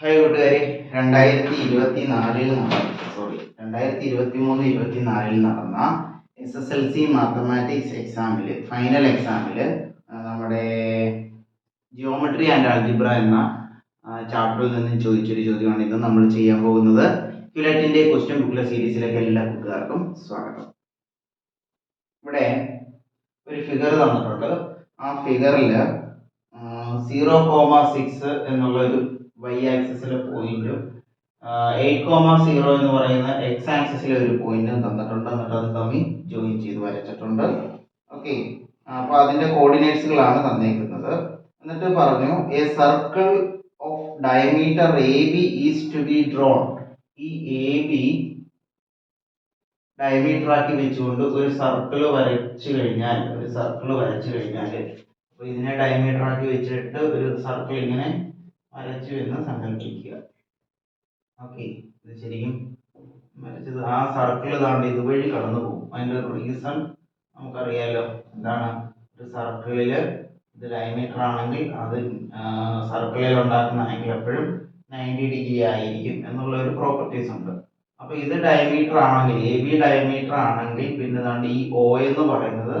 Hi കൂട്ടുകാരെ രണ്ടായിരത്തി ഇരുപത്തി നാലിൽ നടന്ന സോറി രണ്ടായിരത്തി ഇരുപത്തി മൂന്ന് ഇരുപത്തി നാലിൽ നടന്ന S S L C mathematics എക്സാമിൽ ഫൈനൽ എക്സാമിൽ നമ്മുടെ ജിയോമെട്രി ആൻഡ് അൾജിബ്ര എന്ന ചാപ്റ്ററിൽ നിന്നും ചോദിച്ചൊരു ചോദ്യമാണ് ഇന്ന് നമ്മൾ ചെയ്യാൻ പോകുന്നത്. ക്യുലറ്റിന്റെ ക്വസ്റ്റ്യൻ ബുക്കിലെ സീരീസിലേക്ക് എല്ലാ കൂട്ടുകാർക്കും സ്വാഗതം. ഇവിടെ ഒരു ഫിഗർ തന്നിട്ടുണ്ട്. ആ ഫിഗറിൽ സീറോ കോമ സിക്സ് എന്നുള്ള ഒരു വൈ ആക്സിസിലെ പോയിന്റും എയ്റ്റ് കോമ സീറോ എന്ന് പറയുന്ന എക്സ് ആക്സിസിലെ ഒരു പോയിന്റും തന്നിട്ടുണ്ട്. എന്നിട്ട് അത് തമ്മിൽ ജോയിൻ ചെയ്ത് വരച്ചിട്ടുണ്ട്. ഓക്കെ അപ്പോൾ അതിന്റെ കോർഡിനേറ്റ്സുകളാണ് തന്നിരിക്കുന്നത് എന്നിട്ട് പറഞ്ഞു a circle of diameter A B is to be drawn ഈ എ ബി ഡയമീറ്റർ ആക്കി വെച്ചുകൊണ്ട് ഒരു സർക്കിൾ വരച്ചു കഴിഞ്ഞാൽ ഒരു സർക്കിൾ വരച്ചു കഴിഞ്ഞാൽ അപ്പോൾ ഇതിനെ ഡയമീറ്റർ ആക്കി വെച്ചിട്ട് ഒരു സർക്കിൾ ഇങ്ങനെ വരച്ചു എന്ന് സങ്കല്പിക്കുക. ഓക്കെ ഇത് ശരിക്കും വരച്ചത് ആ സർക്കിൾ താണ്ട് ഇതുവഴി കടന്നു പോകും അതിന്റെ റീസൺ നമുക്കറിയാലോ. എന്താണ്? ഒരു സർക്കിളിൽ ഇത് ഡയമീറ്റർ ആണെങ്കിൽ അത് സർക്കിളിൽ ഉണ്ടാക്കുന്ന ആംഗിൾ എപ്പോഴും നയന്റി ഡിഗ്രി ആയിരിക്കും എന്നുള്ള ഒരു പ്രോപ്പർട്ടീസ് ഉണ്ട്. അപ്പോൾ ഇത് ഡയമീറ്റർ ആണെങ്കിൽ എ ബി ഡയമീറ്റർ ആണെങ്കിൽ പിന്നെ താണ്ട് ഈ ഒ എന്ന് പറയുന്നത്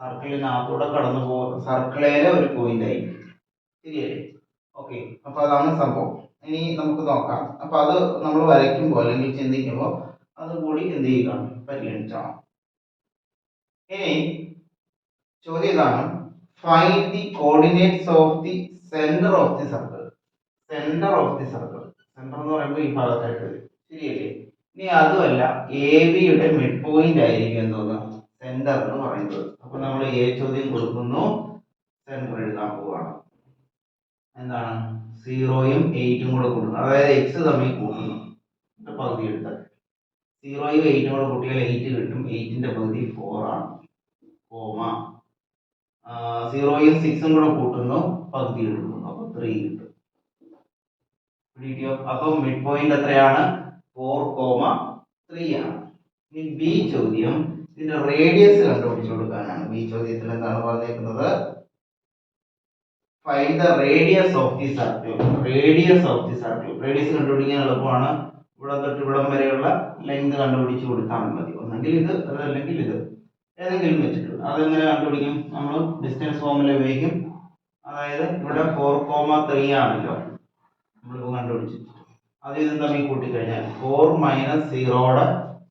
സർക്കിളിനകത്തൂടെ കടന്നു പോ സർക്കിളിലെ ഒരു പോയിന്റ് ആയിരിക്കും. ശരിയല്ലേ? ഓക്കെ അപ്പൊ അതാണ് സംഭവം. ഇനി നമുക്ക് നോക്കാം. അപ്പൊ അത് നമ്മൾ വരയ്ക്കുമ്പോൾ അല്ലെങ്കിൽ ചിന്തിക്കുമ്പോൾ അതുകൂടി എന്ത് ചെയ്യുക? പരിഗണിച്ചാണ് ഇനി ചോദ്യം ഇതാണ്. Find the coordinates of the centre of the circle centre of the circle centre എന്ന് പറയുമ്പോൾ ഈ ഭാഗത്തായിട്ട്. ശരിയല്ലേ? ഇനി അതുമല്ല എ ബിയുടെ മിഡ് പോയിന്റ് ആയിരിക്കും എന്തോന്ന് സെന്റർ എന്ന് പറയുന്നത്. അപ്പൊ നമ്മൾ എ ചോദ്യം കൊടുക്കുന്നു. സെന്റർ എഴുതാൻ പോവാണ്. എന്താണ്? സീറോയും എയ്റ്റും കൂടെ കൂട്ടുന്നു അതായത് എക്സ് തമ്മിൽ കൂട്ടുന്നു പകുതി എടുത്താൽ സീറോയും എയ്റ്റും കൂടെ കൂട്ടിയാൽ എയ്റ്റ് കിട്ടും. എയ്റ്റിന്റെ പകുതി ആണ്. കോമ. സീറോയും സിക്സും കൂടെ കൂട്ടുന്നു. പകുതി എടുക്കുന്നു. അപ്പൊ ത്രീ കിട്ടും. പിടിയോ അപ്പൊ മിഡ് പോയിന്റ് എത്രയാണ്? ഫോർ കോമ ത്രീ ആണ്. ഇനി ബി ചോദ്യം. ഇതിന്റെ റേഡിയസ് കണ്ടുപിടിച്ചു കൊടുക്കാനാണ്. ബി ചോദ്യത്തിൽ എന്താണ് പറഞ്ഞേക്കുന്നത്? Find the radius of the circle radius of the circle radius കണ്ടുപിടിക്കാൻ എളുപ്പമാണ്. ഇവിടെ തൊട്ട് ഇവിടം വരെയുള്ള ലെങ്ത് കണ്ടുപിടിച്ച് കൊടുത്താൽ മതി. ഒന്നെങ്കിൽ ഇത് അതല്ലെങ്കിൽ ഇത്. ഏതെങ്കിലും വെച്ചിട്ട്. അതെങ്ങനെ കണ്ടുപിടിക്കും? നമ്മൾ ഡിസ്റ്റൻസ് ഫോമിൽ ഉപയോഗിക്കും. അതായത് ഇവിടെ ഫോർ കോമ ത്രീ ആണല്ലോ. നമ്മളിപ്പോൾ കണ്ടുപിടിച്ചു. അത് ഇതും തമ്മിൽ കൂട്ടിക്കഴിഞ്ഞാൽ ഫോർ മൈനസ് സീറോയുടെ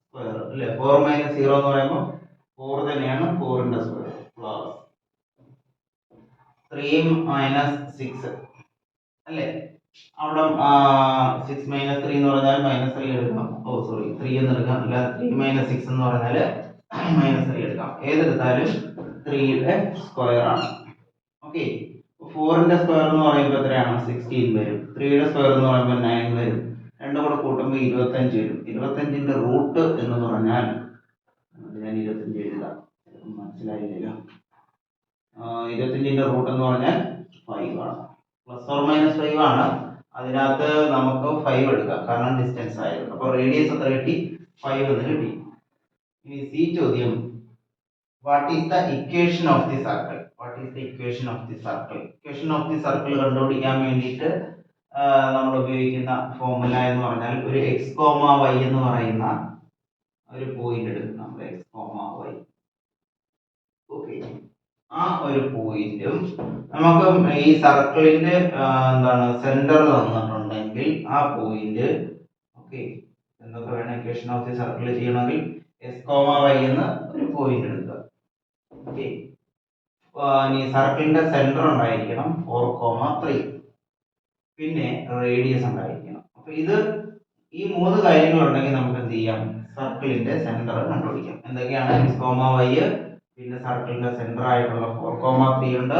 സ്ക്വയർ അല്ലേ? ഫോർ മൈനസ് സീറോ എന്ന് പറയുമ്പോൾ ഫോർ തന്നെയാണ് ഫോറിന്റെ സ്ക്വയർ ത്രീ മൈനസ് സിക്സ് അല്ലേ? അവിടെ സിക്സ് മൈനസ് ത്രീ എന്ന് പറഞ്ഞാൽ മൈനസ് ത്രീ എടുക്കാം ഓ സോറി ത്രീ എന്ന് എടുക്കാം. അല്ല ത്രീ മൈനസ് സിക്സ് എന്ന് പറഞ്ഞാൽ മൈനസ് ത്രീ എടുക്കാം. ഏതെടുത്താലും ത്രീയുടെ സ്ക്വയർ ആണ്. ഓക്കെ ഫോറിന്റെ സ്ക്വയർ എന്ന് പറയുമ്പോൾ എത്രയാണ്? സിക്സ്റ്റീൻ വരും. ത്രീയുടെ സ്ക്വയർ എന്ന് പറയുമ്പോൾ നയൻ വരും. രണ്ടും കൂടെ കൂട്ടുമ്പോൾ ഇരുപത്തഞ്ച് വരും. ഇരുപത്തഞ്ചിന്റെ റൂട്ട് എന്ന് പറഞ്ഞാൽ അത് ഞാൻ ഇരുപത്തഞ്ച് എഴുതാം ചിലപ്പോൾ മനസ്സിലായില്ലല്ലോ ഇരുപത്തഞ്ചിന്റെ റൂട്ട് എന്ന് പറഞ്ഞാൽ ഫൈവ് ആണ്. പ്ലസ് ഓർ മൈനസ് ഫൈവ് ആണ്. അതിനകത്ത് നമുക്ക് ഫൈവ് എടുക്കാം. കാരണം ഡിസ്റ്റൻസ് ആയത് അപ്പോൾ റേഡിയസ് എത്ര കിട്ടി? ഫൈവ് എന്ന് കിട്ടി. ഇനി സി ചോദ്യം. What is the equation of the circle what is the equation of the circle equation of the circle കണ്ടുപിടിക്കാൻ വേണ്ടിയിട്ട് നമ്മൾ ഉപയോഗിക്കുന്ന ഫോർമുല എന്ന് പറഞ്ഞാൽ ഒരു എക്സ് കോമ വൈ എന്ന് പറയുന്ന ഒരു പോയിന്റ് എടുക്കും. നമ്മൾ എക്സ് കോമ വൈ ഓക്കെ ആ ഒരു പോയിന്റും നമുക്ക് ഈ സർക്കിളിന്റെ എന്താണ് സെന്റർ തന്നിട്ടുണ്ടെങ്കിൽ ആ പോയിന്റ് ഓക്കെ എന്തൊക്കെ വേണം ഇക്വേഷൻ ഓഫ് ദി സർക്കിൾ ചെയ്യണമെങ്കിൽ എസ് കോമ വൈ എന്ന് ഒരു പോയിന്റ് എടുക്കുക. ഓക്കെ ഇനി സർക്കിളിന്റെ സെന്റർ ഉണ്ടായിരിക്കണം ഫോർ കോമ ത്രീ പിന്നെ റേഡിയസ് ഉണ്ടായിരിക്കണം. അപ്പൊ ഇത് ഈ മൂന്ന് കാര്യങ്ങൾ ഉണ്ടെങ്കിൽ നമുക്ക് എന്ത് ചെയ്യാം? സർക്കിളിന്റെ സെന്റർ കണ്ടുപിടിക്കാം. എന്തൊക്കെയാണ് എക്സ് കോമ വൈ പിന്നെ സർക്കിളിന്റെ സെന്റർ ആയിട്ടുള്ള ഫോർ കോമ ത്രീ ഉണ്ട്.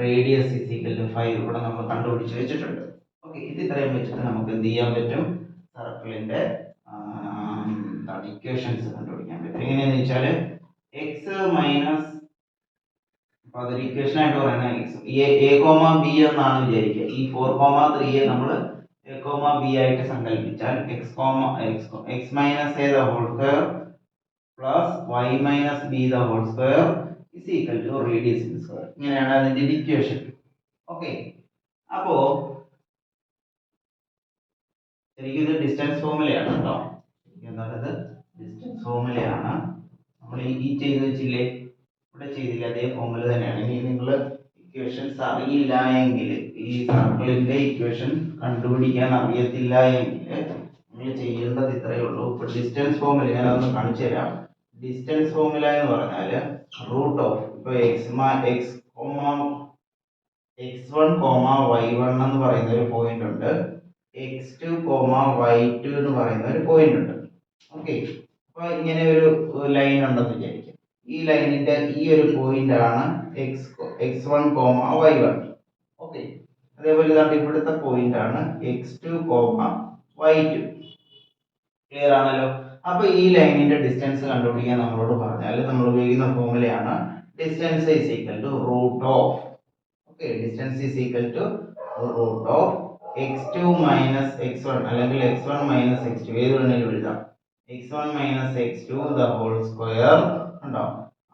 Radius is equal to five ഇവിടെ നമ്മൾ കണ്ടുപിടിച്ച് വെച്ചിട്ടുണ്ട്. ഓക്കെ ഇത് ഇത്രയും വെച്ചിട്ട് നമുക്ക് എന്ത് ചെയ്യാൻ പറ്റും? സർക്കിളിന്റെ എന്താണ് ഇക്വേഷൻസ് കണ്ടുപിടിക്കാൻ പറ്റും. എങ്ങനെയാന്ന് വെച്ചാൽ എക്സ് മൈനസ് അപ്പൊ അതൊരു ഇക്വേഷൻ ആയിട്ട് പറയുന്നത് എക്സ് എ കോമ ബി എന്നാണ് വിചാരിക്കുക. ഈ ഫോർ കോമ ത്രീയെ നമ്മൾ എ കോമ ബി ആയിട്ട് സങ്കല്പിച്ചാൽ X comma X X minus A the whole square plus Y minus B the whole square is equal to radius ഇങ്ങനെയാണ് അതിന്റെ ഇക്വേഷൻ ഓക്കെ അപ്പോ ശരിക്കും ഇത് ഡിസ്റ്റൻസ് ഫോർമുലയാണ് കേട്ടോ. എന്താണ് ഇത് ഡിസ്റ്റൻസ് ഫോർമുലയാണ് നമ്മൾ ഈ ചെയ്ത് വെച്ചില്ലേ? ഇവിടെ ചെയ്തില്ല. അതേ ഫോർമുല തന്നെയാണ്. ഇനി നിങ്ങൾ ഇക്വേഷൻസ് അറിയില്ല എങ്കിൽ ഈ സർക്കിളിന്റെ ഇക്വേഷൻ കണ്ടുപിടിക്കാൻ അറിയത്തില്ല എങ്കിൽ നിങ്ങൾ ചെയ്യേണ്ടത് ഇത്രയേ ഉള്ളൂ. ഇപ്പൊ ഡിസ്റ്റൻസ് ഫോമിൽ ഞാനതൊന്ന് കാണിച്ചു തരാം ഡിസ്റ്റൻസ് ഫോർമുല എന്ന് പറഞ്ഞാൽ റൂട്ട് ഓഫ് ഇപ്പൊ X X comma X one comma Y one എന്ന് പറയുന്ന ഒരു പോയിന്റ് ഉണ്ട്. X two comma Y two എന്ന് പറയുന്ന ഒരു പോയിന്റ് ഉണ്ട്. ഓക്കെ അപ്പൊ ഇങ്ങനെ ഒരു ലൈൻ ഉണ്ടെന്ന് വിചാരിക്കാം. ഈ ലൈനിന്റെ ഈ ഒരു പോയിന്റ് ആണ് X X one comma Y one okay അതേപോലെ ഇതാണ് ഇവിടുത്തെ പോയിന്റ് ആണ് X two comma Y two clear ആണല്ലോ? അപ്പൊ ഈ ലൈനിന്റെ ഡിസ്റ്റൻസ് കണ്ടുപിടിക്കാൻ നമ്മളോട് പറഞ്ഞാൽ നമ്മൾ ഉപയോഗിക്കുന്ന ഫോർമുലയാണ് distance is equal to root of okay distance is equal to root of X two minus X one അല്ലെങ്കിൽ X one minus X two ഏത് വേണമെങ്കിലും എഴുതാം. X one minus X two the whole square ഉണ്ടോ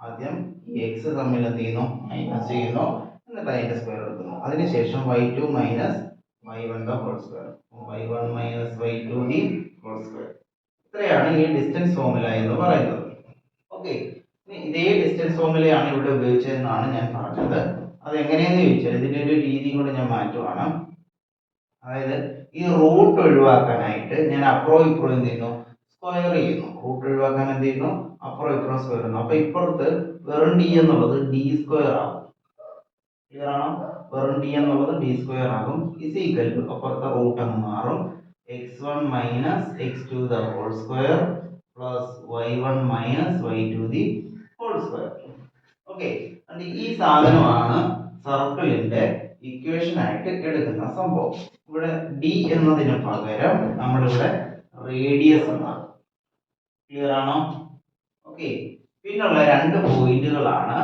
ആദ്യം ഈ X തമ്മിൽ എന്ത് ചെയ്യുന്നു? മൈനസ് ചെയ്യുന്നു. എന്നിട്ട് അതിന്റെ സ്ക്വയർ എടുക്കുന്നു. അതിനുശേഷം Y two minus Y one the whole square Y one minus Y two the whole square ഇത്രയാണ് ഈ ഡിസ്റ്റൻസ് ഫോർമുല എന്ന് പറയുന്നത്. ഓക്കെ ഇതേ ഡിസ്റ്റൻസ് ഫോർമുലയാണ് ഇവിടെ ഉപയോഗിച്ചതെന്നാണ് ഞാൻ പറഞ്ഞത്. അത് എങ്ങനെയെന്ന് ചോദിച്ചാൽ ഇതിന്റെ ഒരു രീതി കൂടെ ഞാൻ മാറ്റുവാണ് അതായത് ഈ റൂട്ട് ഒഴിവാക്കാനായിട്ട് ഞാൻ അപ്രോ ഇപ്രോ എന്ത് ചെയ്യുന്നു? സ്ക്വയർ ചെയ്യുന്നു. റൂട്ട് ഒഴിവാക്കാൻ എന്ത് ചെയ്യുന്നു? അപ്രോ ഇപ്രോ സ്ക്വയർ ചെയ്യുന്നു. അപ്പൊ ഇപ്പുറത്ത് വെറും ഡി എന്നുള്ളത് ഡി സ്ക്വയർ ആകും. ക്ലിയർ ആണോ? വെറും ഡി എന്നുള്ളത് ഡി സ്ക്വയർ ആകും. ഇസ് ഈക്വൽ ടു അപ്പുറത്തെ റൂട്ട് അങ്ങ് മാറും. X one minus X two the whole square plus Y one minus Y two the whole square okay ഈ സാധനമാണ് സർക്കിളിന്റെ ഇക്വേഷൻ ആയിട്ട് എടുക്കുന്ന സംഭവം. ഇവിടെ ഡി എന്നതിന് പകരം നമ്മളിവിടെ റേഡിയസ് എന്നാണ് ക്ലിയർ ആണോ? ഓക്കെ പിന്നുള്ള രണ്ട് പോയിന്റുകളാണ്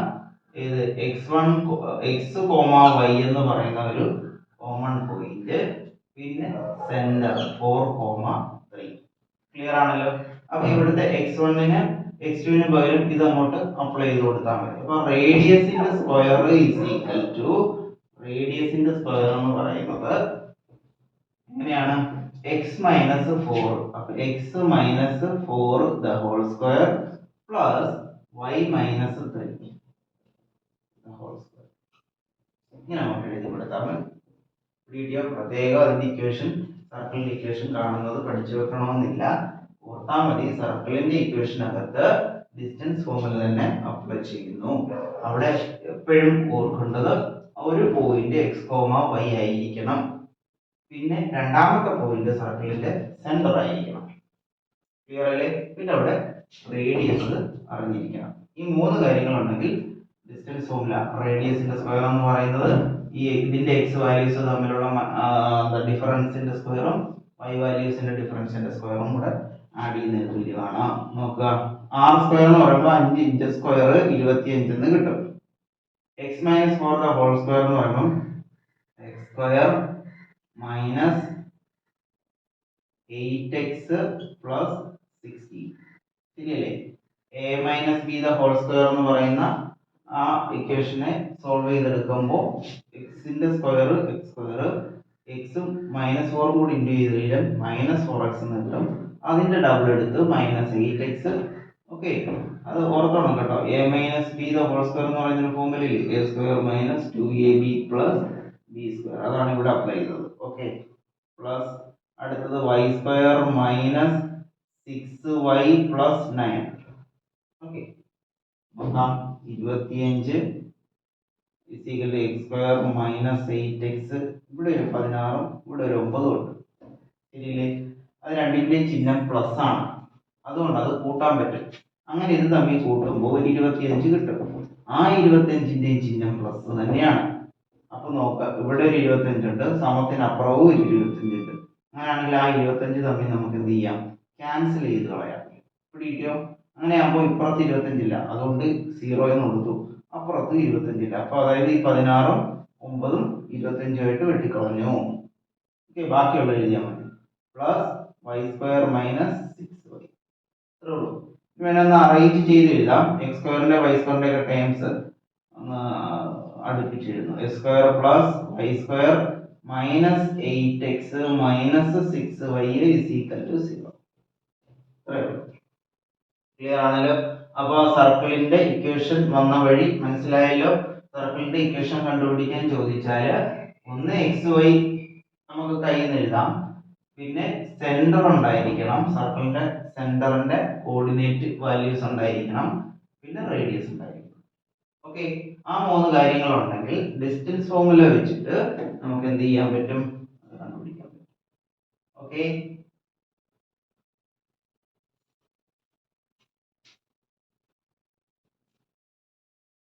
ഇത് X one X comma Y എന്ന് പറയുന്ന ഒരു കോമൺ പോയിന്റ് പിന്നെ centre four comma three clear ആണല്ലോ? അപ്പൊ ഇവിടുത്തെ എക്സ് വണ്ണിന് എക്സ് ടുവിന് പകരം ഇത് അങ്ങോട്ട് അപ്ലൈ ചെയ്ത് കൊടുത്താൽ മതി. അപ്പൊ റേഡിയസിന്റെ സ്ക്വയർ ഈസ് ഈക്വൽ ടു റേഡിയസിന്റെ സ്ക്വയർ എന്ന് പറയുന്നത് എങ്ങനെയാണ്? എക്സ് മൈനസ് ഫോർ അപ്പൊ X minus four the whole square plus Y minus three whole square ഇങ്ങനെ നമുക്ക് എഴുതി കൊടുത്താൽ മതി. വീഡിയോ പ്രത്യേകം അതിന്റെ ഇക്വേഷൻ സർക്കിളിന്റെ ഇക്വേഷൻ കാണുന്നത് പഠിച്ചു വെക്കണമെന്നില്ല. ഓർത്താൽ മതി സർക്കിളിന്റെ ഇക്വേഷനകത്ത് ഡിസ്റ്റൻസ് ഫോമിൽ തന്നെ അപ്ലൈ ചെയ്യുന്നു. അവിടെ എപ്പോഴും ഓർക്കേണ്ടത് ഒരു പോയിന്റ് എക്സ് കോമ വൈ ആയിരിക്കണം. പിന്നെ രണ്ടാമത്തെ പോയിന്റ് സർക്കിളിന്റെ സെന്റർ ആയിരിക്കണം. ക്ലിയർ അല്ലേ? പിന്നെ അവിടെ റേഡിയസ് അറിഞ്ഞിരിക്കണം. ഈ മൂന്ന് കാര്യങ്ങളുണ്ടെങ്കിൽ ഡിസ്റ്റൻസ് ഫോർമുല റേഡിയസിന്റെ സ്ക്വയർ എന്ന് പറയുന്നത് ഈ ഇതിന്റെ എക്സ് വാല്യൂസ് തമ്മിലുള്ള ഡിഫറൻസിന്റെ സ്ക്വയറും വൈ വാല്യൂസിന്റെ ഡിഫറൻസിന്റെ സ്ക്വയറും കൂടെ ആഡ് ചെയ്യുന്നതിന് തുല്യമാണ്. നോക്കുക. ആർ സ്ക്വയർ എന്ന് പറയുമ്പോൾ അഞ്ച് ഇഞ്ച് സ്ക്വയർ ഇരുപത്തി അഞ്ചെന്ന് കിട്ടും. X minus the whole square എന്ന് പറയുമ്പോൾ X square minus eight X plus sixty ശരിയല്ലേ? A minus B the whole square എന്ന് പറയുന്ന ആ ഇക്വേഷനെ സോൾവ് ചെയ്തെടുക്കുമ്പോൾ എക്സിന്റെ സ്ക്വയർ എക്സ് സ്ക്വയർ എക്സും മൈനസ് ഫോറും കൂടി ഇന്റു ചെയ്ത് കഴിഞ്ഞാൽ മൈനസ് ഫോർ എക്സ് എന്ന് കിട്ടും. അതിന്റെ ഡബിൾ എടുത്ത് മൈനസ് എയ്റ്റ് എക്സ് ഓക്കെ അത് ഓർത്തോണം കേട്ടോ. A minus B the whole square എന്ന് പറയുന്ന ഫോമിലിൽ A square minus two A B plus B square അതാണ് ഇവിടെ അപ്ലൈ ചെയ്തത്. ഓക്കെ പ്ലസ് അടുത്തത് Y square minus six Y plus nine okay നോക്കാം ഇരുപത്തിയഞ്ച് is equal X square minus eight X ഇവിടെ ഒരു പതിനാറും ഇവിടെ ഒരു ഒമ്പതും ഉണ്ട്. ശരിയില്ലേ? അത് രണ്ടിന്റെയും ചിഹ്നം പ്ലസ് ആണ്. അതുകൊണ്ട് അത് കൂട്ടാൻ പറ്റും. അങ്ങനെ ഇത് തമ്മിൽ കൂട്ടുമ്പോൾ ഒരു ഇരുപത്തിയഞ്ച് കിട്ടും. ആ ഇരുപത്തിയഞ്ചിന്റെയും ചിഹ്നം പ്ലസ് തന്നെയാണ്. അപ്പൊ നോക്കാം ഇവിടെ ഒരു ഇരുപത്തിയഞ്ചുണ്ട് സമത്തിനപ്പുറവും ഒരു ഇരുപത്തിയഞ്ചുണ്ട് അങ്ങനെയാണെങ്കിൽ ആ ഇരുപത്തിയഞ്ച് തമ്മിൽ നമുക്ക് എന്ത് ചെയ്യാം? ക്യാൻസൽ ചെയ്ത് കളയാം. പിടിക്കോ അങ്ങനെ ആകുമ്പോൾ ഇപ്പുറത്ത് ഇരുപത്തഞ്ചില്ല അതുകൊണ്ട് സീറോ എന്ന് കൊടുത്തു. അപ്പുറത്ത് ഇരുപത്തിയഞ്ചില്ല. അപ്പൊ അതായത് ഈ പതിനാറും ഒമ്പതും ഇരുപത്തഞ്ചുമായിട്ട് വെട്ടിക്കളഞ്ഞു. ഓക്കെ ബാക്കിയുള്ള എഴുതിയാൽ മതി. Plus Y square minus six Y ഉള്ളൂ. ഇനി വേണേ ഒന്ന് അറേഞ്ച് ചെയ്ത് എഴുതാം. എക്സ് സ്ക്വയറിന്റെ വൈ സ്ക്വയറിന്റെ ഒക്കെ ടൈംസ് ഒന്ന് അടുപ്പിച്ച് എഴുതുന്നു X square plus Y square minus eight X minus six Y is equal to zero clear ആണല്ലോ? അപ്പൊ സർക്കിളിന്റെ ഇക്വേഷൻ വന്ന വഴി മനസ്സിലായല്ലോ? സർക്കിളിന്റെ ഇക്വേഷൻ കണ്ടുപിടിക്കാൻ ചോദിച്ചാൽ ഒന്ന് എക്സ് വൈ നമുക്ക് കയ്യിൽ നിന്ന് എഴുതാം. പിന്നെ സെന്റർ ഉണ്ടായിരിക്കണം. സർക്കിളിന്റെ സെന്ററിന്റെ കോർഡിനേറ്റ് വാല്യൂസ് ഉണ്ടായിരിക്കണം. പിന്നെ റേഡിയസ് ഉണ്ടായിരിക്കണം. ഓക്കെ ആ മൂന്ന് കാര്യങ്ങൾ ഉണ്ടെങ്കിൽ ഡിസ്റ്റൻസ് ഫോർമുല വെച്ചിട്ട് നമുക്ക് എന്ത് ചെയ്യാൻ പറ്റും? കണ്ടുപിടിക്കാൻ പറ്റും. ഓക്കെ